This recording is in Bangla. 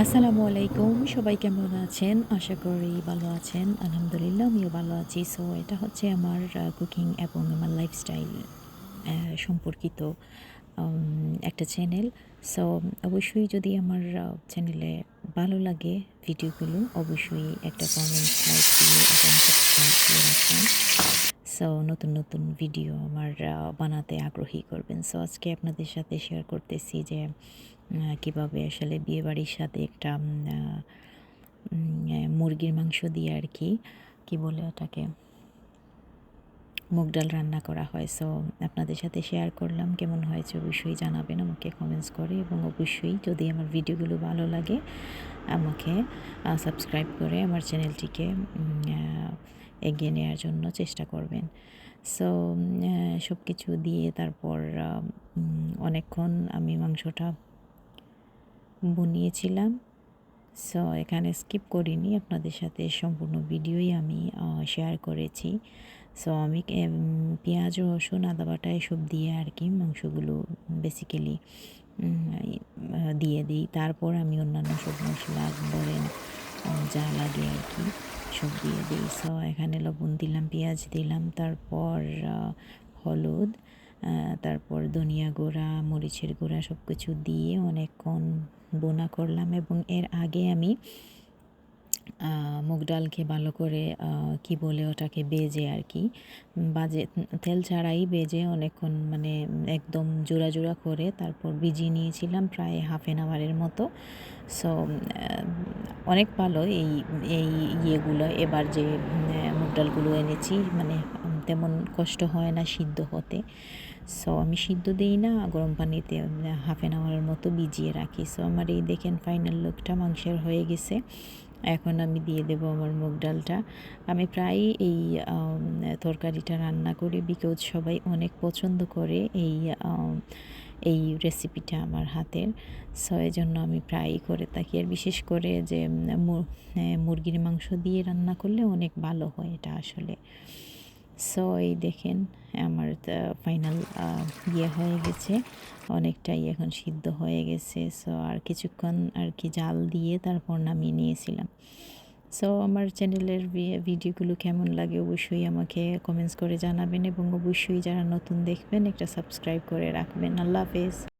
আসসালামু আলাইকুম, সবাই কেমন আছেন? আশা করি ভালো আছেন, আলহামদুলিল্লাহ আমিও ভালো আছি। সো এটা হচ্ছে আমার কুকিং এবং আমার লাইফস্টাইল সম্পর্কিত একটা চ্যানেল সো অবশ্যই যদি আমার চ্যানেলে ভালো লাগে ভিডিওগুলো, অবশ্যই একটা কমেন্ট লাইক দিয়ে সাবস্ক্রাইব দিয়ে রাখবেন। সো নতুন নতুন ভিডিও আমার বানাতে আগ্রহী করবেন। সো আজকে আপনাদের সাথে শেয়ার করতেছি যে কীভাবে আসলে বিয়েবাড়ির সাথে একটা মুরগির মাংস দিয়ে আর কি কি বলে ওটাকে, মুগ ডাল রান্না করা হয়। সো আপনাদের সাথে শেয়ার করলাম, কেমন হয়েছে অবশ্যই জানাবেন আমাকে কমেন্টস করে এবং অবশ্যই যদি আমার ভিডিওগুলো ভালো লাগে, আমাকে সাবস্ক্রাইব করে আমার চ্যানেলটিকে এগিয়ে নেওয়ার জন্য চেষ্টা করবেন। সো সব কিছু দিয়ে তারপর অনেকক্ষণ আমি মাংসটা বনিয়েছিলাম। সো এখানে স্কিপ করিনি, আপনাদের সাথে সম্পূর্ণ ভিডিওই আমি শেয়ার করেছি। সো আমি পেঁয়াজ, রসুন, আদা বাটা এসব দিয়ে আর কি মাংসগুলো বেসিক্যালি দিয়ে দিই। তারপর আমি অন্যান্য সব মশলা বলেন যা লাগে আর কি। সব দিয়ে দিই। সো এখানে লবণ দিলাম, পেঁয়াজ দিলাম, তারপর হলুদ তারপর ধনিয়া গুঁড়া, মরিচের গুঁড়া সব কিছু দিয়ে অনেকক্ষণ বোনা করলাম এবং এর আগে আমি মুগ ডালকে ভালো করে কি বলে ওটাকে, বেজে আর কি বাজে, তেল ছাড়াই বেজে অনেকক্ষণ মানে একদম জোড়া জোড়া করে তারপর ভিজিয়ে নিয়েছিলাম প্রায় হাফ এন আওয়ারের মতো। সো অনেক ভালো এই এই ইয়েগুলো। এবার যে মুগ ডালগুলো এনেছি মানে তেমন কষ্ট হয় না সিদ্ধ হতে। সো আমি সিদ্ধ দিই না, গরম পানিতে হাফ এন আওয়ারের মতো ভিজিয়ে রাখি। সো আমার এই দেখেন ফাইনাল লুকটা মাংসের হয়ে গেছে। এখন আমি দিয়ে দেব আমার মুগ ডালটা। আমি প্রায়ই এই তরকারিটা রান্না করি বিকজ সবাই অনেক পছন্দ করে এই এই রেসিপিটা আমার হাতের। সো এই জন্য আমি প্রায়ই করে থাকি। আর বিশেষ করে যে আহ, মুরগির মাংস দিয়ে রান্না করলে অনেক ভালো হয় এটা আসলে। সো এই দেখেন আমার ফাইনাল ইয়ে হয়ে গেছে। অনেকটাই এখন সিদ্ধ হয়ে গেছে। সো আর কিছুক্ষণ আর কি জাল দিয়ে তারপর নামিয়ে নিয়েছিলাম। সো আমার চ্যানেলের ভিডিওগুলো কেমন লাগে অবশ্যই আমাকে কমেন্টস করে জানাবেন এবং অবশ্যই যারা নতুন দেখবেন, একটা সাবস্ক্রাইব করে রাখবেন। আল্লাহ হাফেজ।